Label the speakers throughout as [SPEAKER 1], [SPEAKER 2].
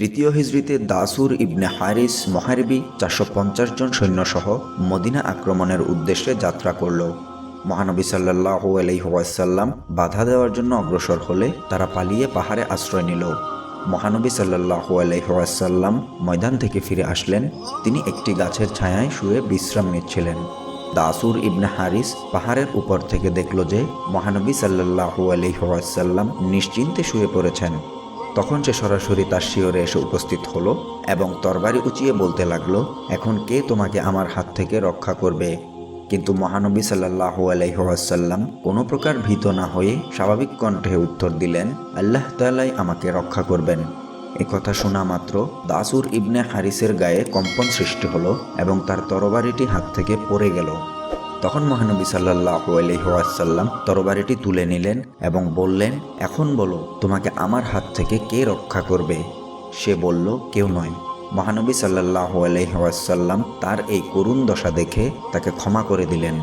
[SPEAKER 1] তৃতীয় হিজড়িতে দাসুর ইবনে হারিস মহারবি চারশো পঞ্চাশ জন সৈন্যসহ মদিনা আক্রমণের উদ্দেশ্যে যাত্রা করল। মহানবী সাল্লাহ আলহিহাসাল্লাম বাধা দেওয়ার জন্য অগ্রসর হলে তারা পালিয়ে পাহাড়ে আশ্রয় নিল। মহানবী সাল্লাহ আলহিহাসাল্লাম ময়দান থেকে ফিরে আসলেন। তিনি একটি গাছের ছায়ায় শুয়ে বিশ্রাম নিচ্ছিলেন। দাসুর ইবনে হারিস পাহাড়ের উপর থেকে দেখল যে মহানবী সাল্লাহু আলহিহাসাল্লাম নিশ্চিন্তে শুয়ে পড়েছেন। তখন সে সরাসরি তার শিওরে এসে উপস্থিত হলো এবং তরবারি উঁচিয়ে বলতে লাগল, এখন কে তোমাকে আমার হাত থেকে রক্ষা করবে? কিন্তু মহানবী সাল্লাহু আলহিহাসাল্লাম কোনো প্রকার ভীত না হয়ে স্বাভাবিক কণ্ঠে উত্তর দিলেন, আল্লাহ তালাই আমাকে রক্ষা করবেন। কথা শোনা মাত্র দাসুর ইবনে হারিসের গায়ে কম্পন সৃষ্টি হলো এবং তার তরবারিটি হাত থেকে পড়ে গেল। তখন মহানবী সাল্লাহ আলহিহাসাল্লাম তরবারিটি তুলে নিলেন এবং বললেন, এখন বলো, তোমাকে আমার হাত থেকে কে রক্ষা করবে? সে বলল, কেউ নয়। মহানবী সাল্লাহ আলহিহাসাল্লাম তার এই করুণ দশা দেখে তাকে ক্ষমা করে দিলেন।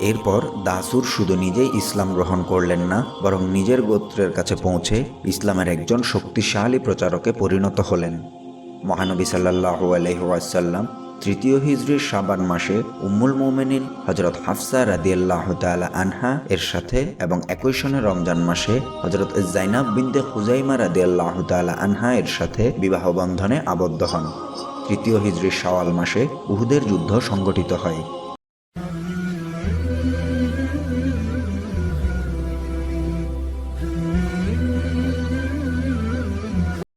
[SPEAKER 1] এরপর দাসুর শুধু নিজেই ইসলাম গ্রহণ করলেন না, বরং নিজের গোত্রের কাছে পৌঁছে ইসলামের একজন শক্তিশালী প্রচারকে পরিণত হলেন। মহানবী সাল্লাহ আলহিহাসাল্লাম তৃতীয় হিজড়ির সাবান মাসে উম্মুল মোমেনিন হজরত হাফসা রাদিয়াল্লাহ তালা আনহা এর সাথে এবং একই সনে রমজান মাসে হজরত জাইনাব বিনতে হুজাইমা রাদিয়াল্লাহ তালা আনহা এর সাথে বিবাহ বন্ধনে আবদ্ধ হন। তৃতীয় হিজড়ির শাওয়াল মাসে উহুদের যুদ্ধ সংগঠিত হয়।